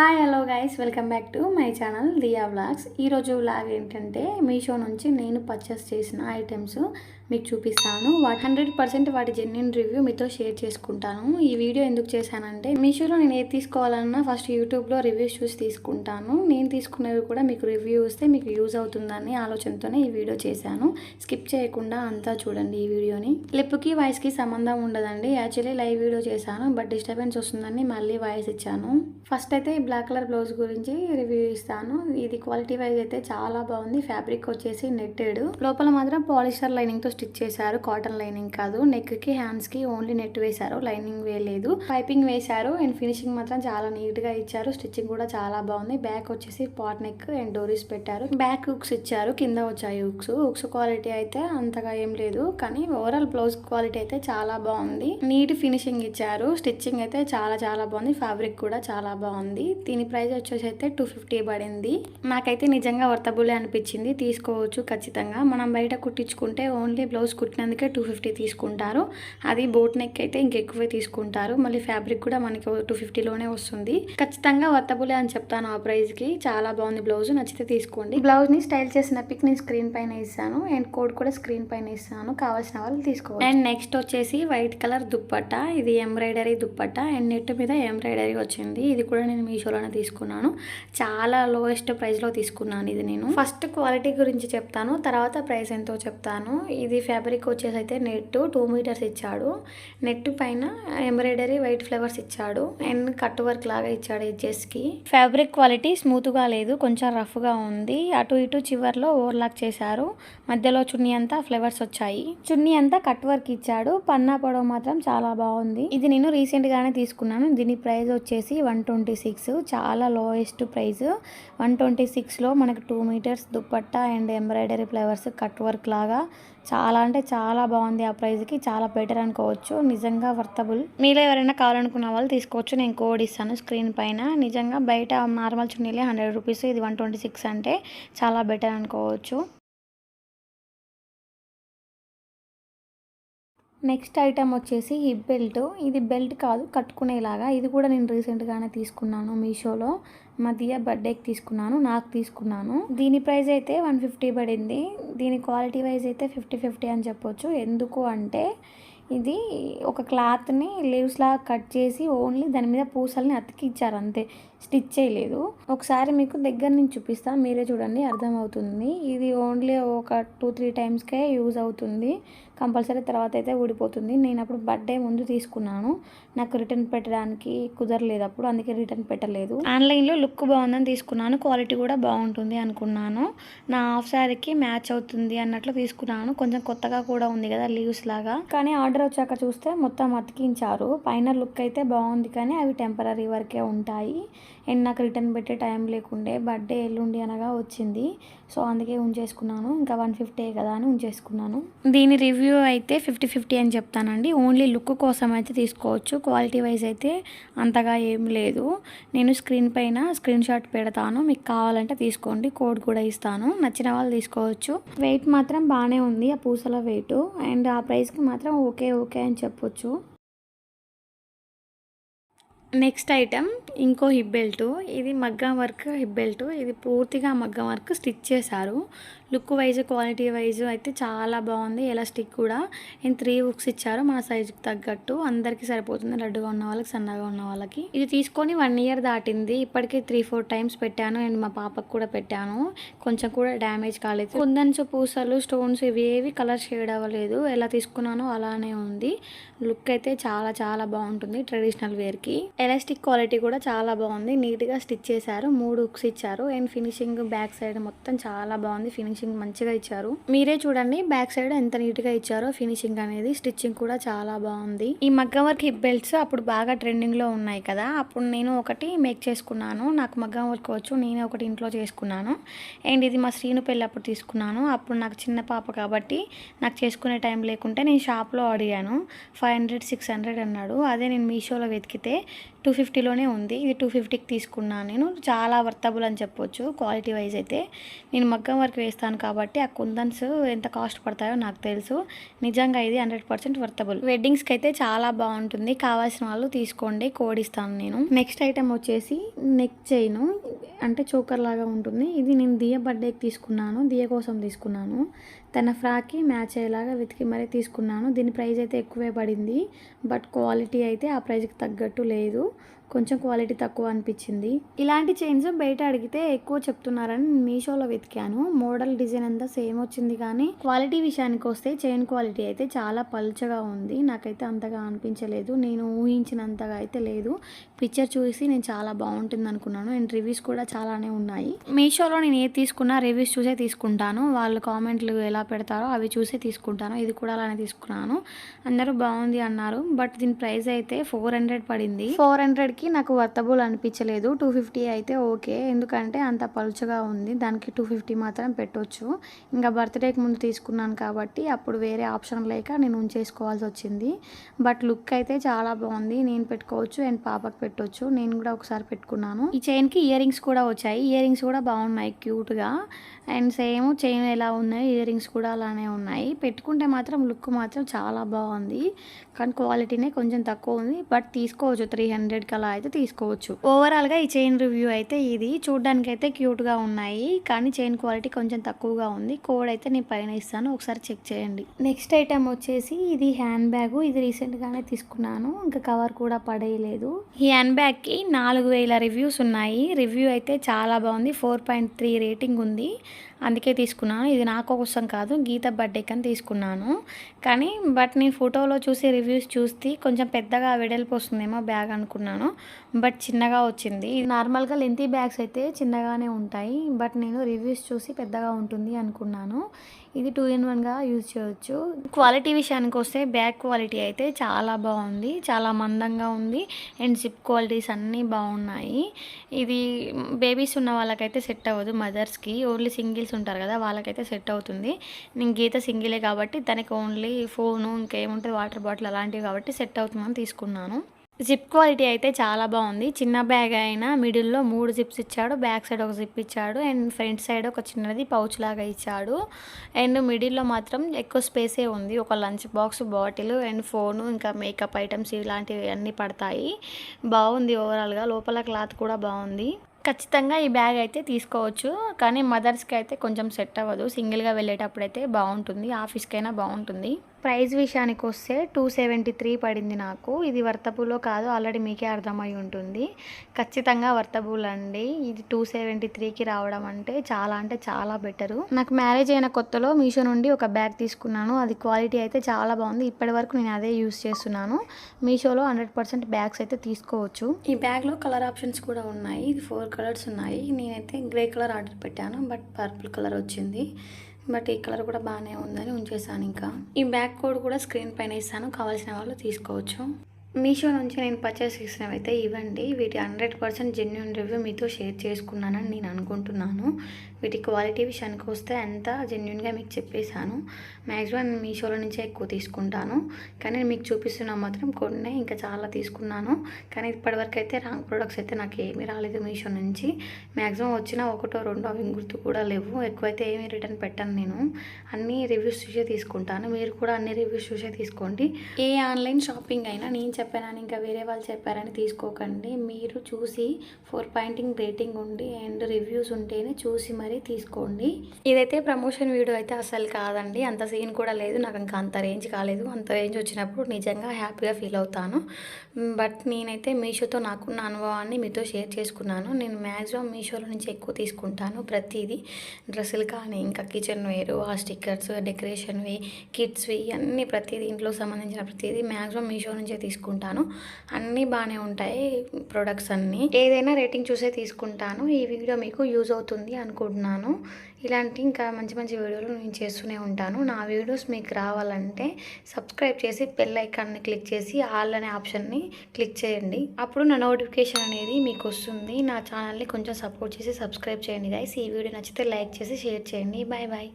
Hi hello guys welcome back to my channel Diya vlogs ఈరోజు vlog ఏంటంటే మీషో నుంచి నేను పర్చేస్ చేసిన ఐటమ్స్ మీకు చూపిస్తాను. వాటి హండ్రెడ్ పర్సెంట్ వాటి జెన్యున్ రివ్యూ మీతో షేర్ చేసుకుంటాను. ఈ వీడియో ఎందుకు చేశానంటే మీషోలో నేను ఏది తీసుకోవాలన్నా ఫస్ట్ యూట్యూబ్లో రివ్యూస్ చూసి తీసుకుంటాను. నేను తీసుకునేవి కూడా మీకు రివ్యూ వస్తే మీకు యూజ్ అవుతుందని ఆలోచనతోనే ఈ వీడియో చేశాను. స్కిప్ చేయకుండా అంతా చూడండి ఈ వీడియోని. లిప్కి వాయిస్కి సంబంధం ఉండదండి. యాక్చువల్లీ లైవ్ వీడియో చేశాను బట్ డిస్టర్బెన్స్ వస్తుందని మళ్ళీ వాయిస్ ఇచ్చాను. ఫస్ట్ అయితే ఈ బ్లాక్ కలర్ బ్లౌజ్ గురించి రివ్యూ ఇస్తాను. ఇది క్వాలిటీ వైజ్ అయితే చాలా బాగుంది. ఫ్యాబ్రిక్ వచ్చేసి నెట్టెడ్ లోపల మాత్రం పాలిస్టర్ లైనింగ్తో స్టిచ్ చేశారు కాటన్ లైనింగ్ కాదు. నెక్కి హ్యాండ్స్కి ఓన్లీ నెట్ వేశారు. లైనింగ్ వేయలేదు పైపింగ్ వేశారు. అండ్ ఫినిషింగ్ మాత్రం చాలా నీట్గా ఇచ్చారు. స్టిచ్చింగ్ కూడా చాలా బాగుంది. బ్యాక్ వచ్చేసి పాట్ నెక్ అండ్ డోరీస్ పెట్టారు. బ్యాక్ హుక్స్ ఇచ్చారు. కింద వచ్చాయి హుక్స్. హుక్స్ క్వాలిటీ అయితే అంతగా ఏం లేదు. కానీ ఓవరాల్ బ్లౌజ్ క్వాలిటీ అయితే చాలా బాగుంది. నీట్ ఫినిషింగ్ ఇచ్చారు. స్టిచ్చింగ్ అయితే చాలా చాలా బాగుంది. ఫ్యాబ్రిక్ కూడా చాలా బాగుంది. దీని ప్రైస్ వచ్చేసి అయితే టూ ఫిఫ్టీ పడింది. నాకైతే నిజంగా వర్తబులే అనిపించింది. తీసుకోవచ్చు ఖచ్చితంగా. మనం బయట కుట్టించుకుంటే ఓన్లీ బ్లౌజ్ కుట్టినందుకే టూ ఫిఫ్టీ తీసుకుంటారు. అది బోట్ నెక్ అయితే ఇంకెక్కువే తీసుకుంటారు. మళ్ళీ ఫ్యాబ్రిక్ కూడా మనకి టూ ఫిఫ్టీలోనే వస్తుంది. ఖచ్చితంగా వర్తబులే అని చెప్తాను ఆ ప్రైస్కి చాలా బాగుంది బ్లౌజ్. నచ్చితే తీసుకోండి. బ్లౌజ్ని స్టైల్ చేసిన పిక్ నేను స్క్రీన్ పైన ఇస్తాను. అండ్ కోడ్ కూడా స్క్రీన్ పైన ఇస్తాను. కావాల్సిన వాళ్ళు తీసుకోవాలి అండ్ నెక్స్ట్ వచ్చేసి వైట్ కలర్ దుప్పట్ట. ఇది ఎంబ్రాయిడరీ దుప్పట్ట. అండ్ నెట్ మీద ఎంబ్రాయిడరీ వచ్చింది. ఇది కూడా నేను మీషోలోనే తీసుకున్నాను. చాలా లోయెస్ట్ ప్రైస్లో తీసుకున్నాను ఇది నేను. ఫస్ట్ క్వాలిటీ గురించి చెప్తాను. తర్వాత ప్రైస్ ఎంతో చెప్తాను. ఇది ఇది ఫ్యాబ్రిక్ వచ్చేసి అయితే నెట్ టూ మీటర్స్ ఇచ్చాడు. నెట్ పైన ఎంబ్రాయిడరీ వైట్ ఫ్లవర్స్ ఇచ్చాడు. అండ్ కట్ వర్క్ లాగా ఇచ్చాడు ఎడ్జెస్కి ఫ్యాబ్రిక్ క్వాలిటీ స్మూత్గా లేదు కొంచెం రఫ్గా ఉంది. అటు ఇటు చివర్లో ఓవర్లాక్ చేశారు. మధ్యలో చున్నీ అంతా ఫ్లవర్స్ వచ్చాయి. చున్నీ అంతా కట్ వర్క్ ఇచ్చాడు. పన్నా పొడవు మాత్రం చాలా బాగుంది. ఇది నేను రీసెంట్గానే తీసుకున్నాను. దీని ప్రైస్ వచ్చేసి వన్ ట్వంటీ సిక్స్ చాలా లోయెస్ట్ ప్రైస్ వన్ ట్వంటీ సిక్స్లో మనకు two metres dupatta and embroidery flowers cut work లాగా చాలా అంటే చాలా బాగుంది ఆ ప్రైస్కి చాలా బెటర్ అనుకోవచ్చు. నిజంగా వర్తబుల్ మీలో ఎవరైనా కావాలనుకున్న వాళ్ళు తీసుకోవచ్చు. నేను కోడ్ ఇస్తాను స్క్రీన్ పైన. నిజంగా బయట నార్మల్ చున్నీలే హండ్రెడ్ రూపీస్ ఇది వన్ ట్వంటీ సిక్స్ అంటే చాలా బెటర్ అనుకోవచ్చు. నెక్స్ట్ ఐటమ్ వచ్చేసి హిప్ బెల్ట్ ఇది బెల్ట్ కాదు కట్టుకునేలాగా. ఇది కూడా నేను రీసెంట్గానే తీసుకున్నాను మీషోలో. మా దియ బర్త్డేకి తీసుకున్నాను నాకు తీసుకున్నాను. దీని ప్రైస్ అయితే వన్ ఫిఫ్టీ పడింది. దీని క్వాలిటీ వైజ్ అయితే ఫిఫ్టీ ఫిఫ్టీ అని చెప్పొచ్చు. ఎందుకు అంటే ఇది ఒక క్లాత్ని లీవ్స్ లాగా కట్ చేసి ఓన్లీ దాని మీద పూసల్ని అతికిచ్చారు అంతే. స్టిచ్ చేయలేదు. ఒకసారి మీకు దగ్గర నుంచి చూపిస్తాను మీరే చూడండి అర్థమవుతుంది. ఇది ఓన్లీ ఒక టూ త్రీ టైమ్స్కే యూజ్ అవుతుంది. కంపల్సరీ తర్వాత అయితే ఊడిపోతుంది. నేను అప్పుడు బర్త్డే ముందు తీసుకున్నాను. నాకు రిటర్న్ పెట్టడానికి కుదరలేదు అప్పుడు అందుకే రిటర్న్ పెట్టలేదు. ఆన్లైన్లో లుక్ బాగుందని తీసుకున్నాను క్వాలిటీ కూడా బాగుంటుంది అనుకున్నాను. నా హాఫ్ శారీకి మ్యాచ్ అవుతుంది అన్నట్లు తీసుకున్నాను. కొంచెం కొత్తగా కూడా ఉంది కదా లీవ్స్ లాగా. కానీ ఆర్డర్ వచ్చాక చూస్తే మొత్తం అతికించారు. పైన లుక్ అయితే బాగుంది కానీ అవి టెంపరీ వరకే ఉంటాయి. అండ్ నాకు రిటర్న్ పెట్టే టైం లేకుండే బర్త్డే ఎల్లుండి అనగా వచ్చింది. సో అందుకే ఉంచేసుకున్నాను. ఇంకా వన్ ఫిఫ్టీ కదా అని ఉంచేసుకున్నాను. దీని రివ్యూ అయితే ఫిఫ్టీ ఫిఫ్టీ అని చెప్తానండి. ఓన్లీ లుక్ కోసం అయితే తీసుకోవచ్చు. క్వాలిటీ వైజ్ అయితే అంతగా ఏం లేదు. నేను స్క్రీన్ పైన స్క్రీన్ షాట్ పెడతాను. మీకు కావాలంటే తీసుకోండి. కోడ్ కూడా ఇస్తాను. నచ్చిన వాళ్ళు తీసుకోవచ్చు. వెయిట్ మాత్రం బాగానే ఉంది. ఆ పూసల వెయిట్. అండ్ ఆ ప్రైస్కి మాత్రం ఓకే ఓకే అని చెప్పొచ్చు. నెక్స్ట్ ఐటమ్ ఇంకో హిప్ బెల్ట్ ఇది మగ్గం వర్క్ హిప్ బెల్ట్ ఇది పూర్తిగా మగ్గం వర్క్ స్టిచ్ చేశారు. లుక్ వైజ్ క్వాలిటీ వైజ్ అయితే చాలా బాగుంది. ఎలాస్టిక్ కూడా. నేను త్రీ బుక్స్ ఇచ్చారు. మా సైజుకి తగ్గట్టు అందరికీ సరిపోతుంది. లడ్డుగా ఉన్న వాళ్ళకి సన్నగా ఉన్న వాళ్ళకి. ఇది తీసుకొని వన్ ఇయర్ దాటింది. ఇప్పటికే త్రీ ఫోర్ టైమ్స్ పెట్టాను. అండ్ మా పాపకు కూడా పెట్టాను. కొంచెం కూడా డ్యామేజ్ కాలేదు. కుందన్స్ పూసలు స్టోన్స్ ఇవి ఏవి కలర్ షేడ్ అవ్వలేదు. ఎలా తీసుకున్నానో అలానే ఉంది. లుక్ అయితే చాలా చాలా బాగుంటుంది ట్రెడిషనల్ వేర్కి ఎలాస్టిక్ క్వాలిటీ కూడా చాలా బాగుంది. నీట్గా స్టిచ్ చేశారు. మూడు హుక్స్ ఇచ్చారు. అండ్ ఫినిషింగ్ బ్యాక్ సైడ్ మొత్తం చాలా బాగుంది. ఫినిషింగ్ మంచిగా ఇచ్చారు. మీరే చూడండి బ్యాక్ సైడ్ ఎంత నీట్గా ఇచ్చారో ఫినిషింగ్ అనేది. స్టిచ్చింగ్ కూడా చాలా బాగుంది. ఈ మగ్గం వర్క్ హిప్ బెల్ట్స్ అప్పుడు బాగా ట్రెండింగ్లో ఉన్నాయి కదా. అప్పుడు నేను ఒకటి మేక్ చేసుకున్నాను. నాకు మగ్గం వర్క్ వచ్చు. నేనే ఒకటి ఇంట్లో చేసుకున్నాను. అండ్ ఇది మా శ్రీను పెళ్ళి అప్పుడు తీసుకున్నాను. అప్పుడు నాకు చిన్న పాప కాబట్టి నాకు చేసుకునే టైం లేకుంటే నేను షాప్లో అడిగాను ఫైవ్ హండ్రెడ్ సిక్స్ హండ్రెడ్ అన్నాడు. అదే నేను మీషోలో వెతికితే టూ ఫిఫ్టీలోనే ఉంది. ఇది టూ ఫిఫ్టీకి తీసుకున్నాను నేను. చాలా వర్తబుల్ అని చెప్పొచ్చు క్వాలిటీ వైజ్ అయితే. నేను మగ్గం వర్క్ వేస్తాను కాబట్టి ఆ కుందన్స్ ఎంత కాస్ట్ పడతాయో నాకు తెలుసు. నిజంగా ఇది హండ్రెడ్ పర్సెంట్ వర్తబుల్. వెడ్డింగ్స్కి అయితే చాలా బాగుంటుంది. కావాల్సిన వాళ్ళు తీసుకోండి కోడిస్తాను నేను. నెక్స్ట్ ఐటెం వచ్చేసి నెక్ చైన్ అంటే చోకర్ లాగా ఉంటుంది. ఇది నేను దియ బర్త్డేకి తీసుకున్నాను దియ కోసం తీసుకున్నాను. తన ఫ్రాక్కి మ్యాచ్ అయ్యేలాగా వెతికి మరీ తీసుకున్నాను. దీని ప్రైస్ అయితే ఎక్కువే పడింది బట్ క్వాలిటీ అయితే ఆ ప్రైస్కి తగ్గట్టు లేదు. కొంచెం క్వాలిటీ తక్కువ అనిపించింది. ఇలాంటి చైన్స్ బయట అడిగితే ఎక్కువ చెప్తున్నారని మీషోలో వెతికాను. మోడల్ డిజైన్ అంతా సేమ్ వచ్చింది కానీ క్వాలిటీ విషయానికి వస్తే చైన్ క్వాలిటీ అయితే చాలా పల్చగా ఉంది. నాకైతే అంతగా అనిపించలేదు. నేను ఊహించినంతగా అయితే లేదు. పిక్చర్ చూసి నేను చాలా బాగుంటుంది అనుకున్నాను. అండ్ రివ్యూస్ కూడా చాలానే ఉన్నాయి. మీషోలో నేను ఏది తీసుకున్నా రివ్యూస్ చూసే తీసుకుంటాను. వాళ్ళు కామెంట్లు ఎలా పెడతారో అవి చూసే తీసుకుంటాను. ఇది కూడా అలానే తీసుకున్నాను. అందరూ బాగుంది అన్నారు. బట్ దీని ప్రైస్ అయితే ఫోర్ హండ్రెడ్ పడింది. ఫోర్ హండ్రెడ్ హండ్రెడ్కి నాకు వర్తబుల్ అనిపించలేదు. టూ ఫిఫ్టీ అయితే ఓకే. ఎందుకంటే అంత పలుచగా ఉంది. దానికి టూ ఫిఫ్టీ మాత్రం పెట్టొచ్చు. ఇంకా బర్త్డేకి ముందు తీసుకున్నాను కాబట్టి అప్పుడు వేరే ఆప్షన్ లేక నేను ఉంచేసుకోవాల్సి వచ్చింది. బట్ లుక్ అయితే చాలా బాగుంది. నేను పెట్టుకోవచ్చు అండ్ పాపకు పెట్టొచ్చు. నేను కూడా ఒకసారి పెట్టుకున్నాను. ఈ చైన్కి ఇయర్ రింగ్స్ కూడా వచ్చాయి. ఇయర్ రింగ్స్ కూడా బాగున్నాయి క్యూట్గా. అండ్ సేమ్ చైన్ ఎలా ఉన్నాయి ఇయర్ రింగ్స్ కూడా అలానే ఉన్నాయి. పెట్టుకుంటే మాత్రం లుక్ మాత్రం చాలా బాగుంది. కానీ క్వాలిటీనే కొంచెం తక్కువ ఉంది. బట్ తీసుకోవచ్చు త్రీ హండ్రెడ్కి అలా అయితే తీసుకోవచ్చు. ఓవరాల్గా ఈ చైన్ రివ్యూ అయితే ఇది. చూడడానికి అయితే క్యూట్గా ఉన్నాయి. కానీ చైన్ క్వాలిటీ కొంచెం తక్కువగా ఉంది. కోడ్ అయితే నేను పైన ఇస్తాను. ఒకసారి చెక్ చేయండి. నెక్స్ట్ ఐటమ్ వచ్చేసి ఇది హ్యాండ్ బ్యాగ్ ఇది రీసెంట్గానే తీసుకున్నాను. ఇంకా కవర్ కూడా పడేయలేదు. ఈ హ్యాండ్ బ్యాగ్కి నాలుగు వేల రివ్యూస్ ఉన్నాయి. రివ్యూ అయితే చాలా బాగుంది. ఫోర్ పాయింట్ త్రీ రేటింగ్ ఉంది. అందుకే తీసుకున్నాను. ఇది నా కోసం కాదు. గీత బర్త్డేకి అని తీసుకున్నాను. కానీ బట్ నేను ఫోటోలో చూసి రివ్యూస్ చూస్తే కొంచెం పెద్దగా వెడల్పు వస్తుందేమో బ్యాగ్ అనుకున్నాను. బట్ చిన్నగా వచ్చింది. నార్మల్గా లెంతీ బ్యాగ్స్ అయితే చిన్నగానే ఉంటాయి. బట్ నేను రివ్యూస్ చూసి పెద్దగా ఉంటుంది అనుకున్నాను. ఇది టూ ఇన్ వన్గా యూజ్ చేయొచ్చు. క్వాలిటీ విషయానికి వస్తే బ్యాగ్ క్వాలిటీ అయితే చాలా బాగుంది. చాలా మందంగా ఉంది. అండ్ జిప్ క్వాలిటీస్ అన్నీ బాగున్నాయి. ఇది బేబీస్ ఉన్న వాళ్ళకైతే సెట్ అవ్వదు. మదర్స్కి ఓన్లీ సింగిల్స్ ఉంటారు కదా వాళ్ళకైతే సెట్ అవుతుంది. నేను గీత సింగిలే కాబట్టి తనకి ఓన్లీ ఫోను ఇంకేముంటుంది వాటర్ బాటిల్ అలాంటివి కాబట్టి సెట్ అవుతుందని తీసుకున్నాను. జిప్ క్వాలిటీ అయితే చాలా బాగుంది. చిన్న బ్యాగ్ అయినా మిడిల్లో మూడు జిప్స్ ఇచ్చాడు. బ్యాక్ సైడ్ ఒక జిప్ ఇచ్చాడు. అండ్ ఫ్రంట్ సైడ్ ఒక చిన్నది పౌచ్ లాగా ఇచ్చాడు. అండ్ మిడిల్లో మాత్రం ఎక్కువ స్పేసే ఉంది. ఒక lunch box bottle and phone ఇంకా మేకప్ ఐటమ్స్ ఇలాంటివి అన్నీ పడతాయి. బాగుంది ఓవరాల్గా లోపల క్లాత్ కూడా బాగుంది. ఖచ్చితంగా ఈ బ్యాగ్ అయితే తీసుకోవచ్చు. కానీ మదర్స్కి అయితే కొంచెం సెట్ అవ్వదు. సింగిల్గా వెళ్ళేటప్పుడు అయితే బాగుంటుంది. ఆఫీస్కైనా బాగుంటుంది. ప్రైస్ విషయానికి వస్తే టూ సెవెంటీ త్రీ పడింది నాకు. ఇది వర్తబుల్లో కాదు ఆల్రెడీ మీకే అర్థమై ఉంటుంది. ఖచ్చితంగా వర్తబుల్ అండి. ఇది టూ సెవెంటీ త్రీకి రావడం అంటే చాలా అంటే చాలా బెటరు. నాకు మ్యారేజ్ అయిన కొత్తలో మీషో నుండి ఒక బ్యాగ్ తీసుకున్నాను. అది క్వాలిటీ అయితే చాలా బాగుంది. ఇప్పటి వరకు నేను అదే యూస్ చేస్తున్నాను. మీషోలో హండ్రెడ్ పర్సెంట్ బ్యాగ్స్ అయితే తీసుకోవచ్చు. ఈ బ్యాగ్లో కలర్ ఆప్షన్స్ కూడా ఉన్నాయి. ఇది ఫోర్ కలర్స్ ఉన్నాయి. నేనైతే గ్రే కలర్ ఆర్డర్ పెట్టాను బట్ పర్పుల్ కలర్ వచ్చింది. బట్ ఈ కలర్ కూడా బాగానే ఉందని ఉంచేసాను ఇంకా. ఈ బ్యాక్ కోడ్ కూడా స్క్రీన్ పైన ఇస్తాను. కావాల్సిన వాళ్ళు తీసుకోవచ్చు. మీషో నుంచి నేను పర్చేస్ చేసినవి అయితే ఇవ్వండి. వీటి హండ్రెడ్ పర్సెంట్ జెన్యున్ రివ్యూ మీతో షేర్ చేసుకున్నానని నేను అనుకుంటున్నాను. వీటి క్వాలిటీ విషయానికి వస్తే అంతా జెన్యున్గా మీకు చెప్పేశాను. మ్యాక్సిమం మీషోలో నుంచే ఎక్కువ తీసుకుంటాను. కానీ మీకు చూపిస్తున్నా మాత్రం కొన్ని ఇంకా చాలా తీసుకున్నాను. కానీ ఇప్పటివరకు అయితే రాంగ్ ప్రొడక్ట్స్ అయితే నాకు ఏమీ రాలేదు మీషో నుంచి. మ్యాక్సిమం వచ్చిన ఒకటో రెండో అవి గుర్తు కూడా లేవు. ఎక్కువైతే ఏమీ రిటర్న్ పెట్టాను నేను. అన్ని రివ్యూస్ చూసే తీసుకుంటాను. మీరు కూడా అన్ని రివ్యూస్ చూసే తీసుకోండి. ఏ ఆన్లైన్ షాపింగ్ అయినా నేను చెప్పానని ఇంకా వేరే వాళ్ళు చెప్పారని తీసుకోకండి. మీరు చూసి ఫోర్ పాయింటింగ్ రేటింగ్ ఉండి అండ్ రివ్యూస్ ఉంటేనే చూసి మరి తీసుకోండి. ఇదైతే ప్రమోషన్ వీడియో అయితే అసలు కాదండి. అంత సీన్ కూడా లేదు. నాకు ఇంకా అంత రేంజ్ కాలేదు. అంత రేంజ్ వచ్చినప్పుడు నిజంగా హ్యాపీగా ఫీల్ అవుతాను. బట్ నేనైతే మీషోతో నాకున్న అనుభవాన్ని మీతో షేర్ చేసుకున్నాను. నేను మ్యాక్సిమం మీషోలో నుంచి ఎక్కువ తీసుకుంటాను ప్రతిదీ. డ్రెస్సులు కానీ ఇంకా కిచెన్ వేరు ఆ స్టిక్కర్స్ డెకరేషన్వి కిడ్స్వి అన్నీ ప్రతిదీ ఇంట్లో సంబంధించిన ప్రతిదీ మ్యాక్సిమం మీషో నుంచే తీసుకుంటాను. అన్నీ బాగానే ఉంటాయి ప్రొడక్ట్స్ అన్నీ. ఏదైనా రేటింగ్ చూసే తీసుకుంటాను. ఈ వీడియో మీకు యూజ్ అవుతుంది అనుకుంటున్నాను. ఇలాంటి ఇంకా మంచి మంచి వీడియోలు నేను చేస్తూనే ఉంటాను. నా వీడియోస్ మీకు రావాలంటే సబ్స్క్రైబ్ చేసి బెల్ ఐకాన్ని క్లిక్ చేసి ఆల్ అనే ఆప్షన్ని క్లిక్ చేయండి. అప్పుడు నా నోటిఫికేషన్ అనేది మీకు వస్తుంది. నా ఛానల్ని కొంచెం సపోర్ట్ చేసి సబ్స్క్రైబ్ చేయండి గాయస్ ఈ వీడియో నచ్చితే లైక్ చేసి షేర్ చేయండి. Bye bye.